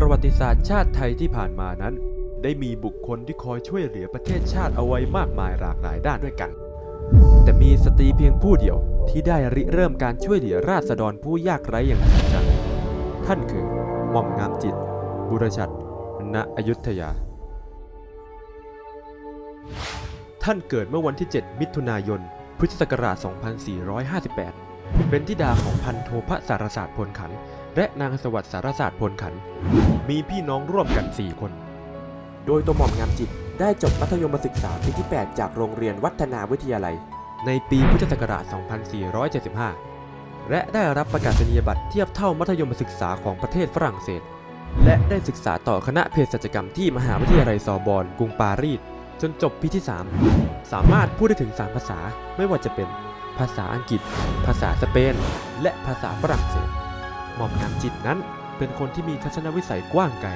ประวัติศาสตร์ชาติไทยที่ผ่านมานั้น ได้มีบุคคลที่คอยช่วยเหลือประเทศชาติเอาไว้มากมายหลากหลายด้านด้วยกัน แต่มีสตรีเพียงผู้เดียวที่ได้ริเริ่มการช่วยเหลือราษฎรผู้ยากไร้อย่างจริงจังท่านคือหม่อมงามจิต บุรชัดณอยุธยา ท่านเกิดเมื่อวันที่ 7 มิถุนายน พุทธศักราช 2458 เป็นธิดาของพันโทพระสารศาสตร์พลขัน และนางสวัสดิ์สารศาสตร์พลขัน มีพี่น้องร่วมกัน 4 คน โดยตัวหม่อมงามจิตได้จบมัธยมศึกษาปีที่ 8 จากโรงเรียนวัฒนาวิทยาลัย ในปีพุทธศักราช 2475 และได้รับประกาศนียบัตรเทียบเท่ามัธยมศึกษาของประเทศฝรั่งเศส และได้ศึกษาต่อคณะเภสัชกรรมที่มหาวิทยาลัยซอร์บอนกรุงปารีสจนจบปีที่ 3 สามารถพูดได้ถึง 3 ภาษาไม่ว่าจะเป็น ภาษาอังกฤษ ภาษาสเปน และภาษาฝรั่งเศส หม่อมงามจิตนั้น เป็นคนที่มีทัศนวิสัยกว้างไกล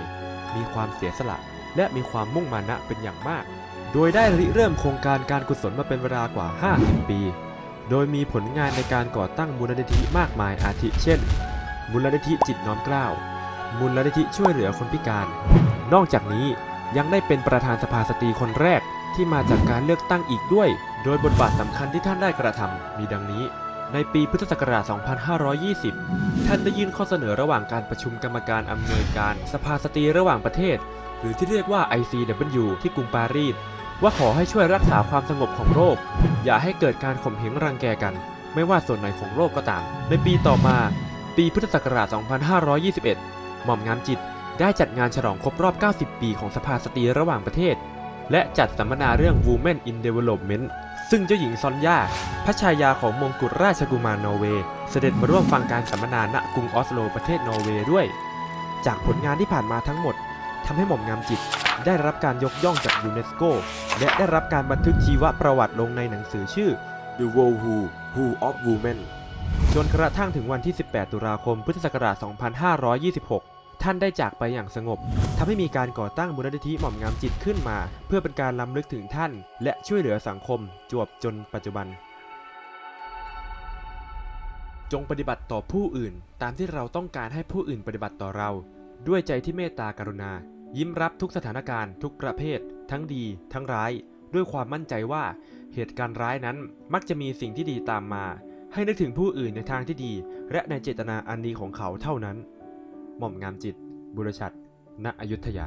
มีความเสียสละ และมีความมุ่งมานะเป็นอย่างมาก โดยได้ริเริ่มโครงการการกุศลมาเป็นเวลากว่า 50 ปี โดยมีผลงานในการก่อตั้งมูลนิธิมากมายอาทิเช่น มูลนิธิจิตน้อมเกล้า มูลนิธิช่วยเหลือคนพิการ นอกจากนี้ยังได้เป็นประธานสภาสตรีคนแรกที่มาจากการเลือกตั้งอีกด้วย โดยบทบาทสำคัญที่ท่านได้กระทำมีดังนี้ ในปีพุทธศักราช 2520 ท่านได้ยื่นข้อเสนอระหว่างการประชุมกรรมการอำนวยการสภาสตรีระหว่างประเทศ หรือที่เรียกว่า ICW ที่กรุงปารีส ว่าขอให้ช่วยรักษาความสงบของโลกอย่าให้เกิดการข่มเหงรังแกกัน ไม่ว่าส่วนไหนของโลกก็ตาม ในปีต่อมา ปีพุทธศักราช 2521 หม่อมงามจิตได้จัดงานฉลองครบรอบ 90 ปีของสภาสตรีระหว่างประเทศ และจัดสัมมนาเรื่อง Women in Development ซึ่งเจ้าหญิงซอนย่าพระชายาของมงกุฎราชกุมารนอร์เวย์ เสด็จมาร่วมฟังการสัมมนาณกรุงออสโลประเทศนอร์เวย์ด้วย จากผลงานที่ผ่านมาทั้งหมดทำให้หม่อมงามจิต ได้รับการยกย่องจากยูเนสโก และได้รับการบันทึกชีวประวัติลงในหนังสือชื่อ The World Who Who of Women จนกระทั่งถึงวันที่ 18 ตุลาคม พุทธศักราช 2526 ท่านได้จากไปอย่างสงบทำให้มีการก่อตั้งมูลนิธิหม่อมงามจิตขึ้นมา เพื่อเป็นการล้ำลึกถึงท่าน และช่วยเหลือสังคม จวบจนปัจจุบัน จงปฏิบัติต่อผู้อื่น ตามที่เราต้องการให้ผู้อื่นปฏิบัติต่อเรา ด้วยใจที่เมตตากรุณา ยิ้มรับทุกสถานการณ์ทุกประเภท ทั้งดี ทั้งร้าย ด้วยความมั่นใจว่า เหตุการณ์ร้ายนั้นมักจะมีสิ่งที่ดีตามมา ให้นึกถึงผู้อื่นในทางที่ดี และในเจตนาอันดีของเขาเท่านั้น หม่อมงามจิต บุรชัด ณ อยุธยา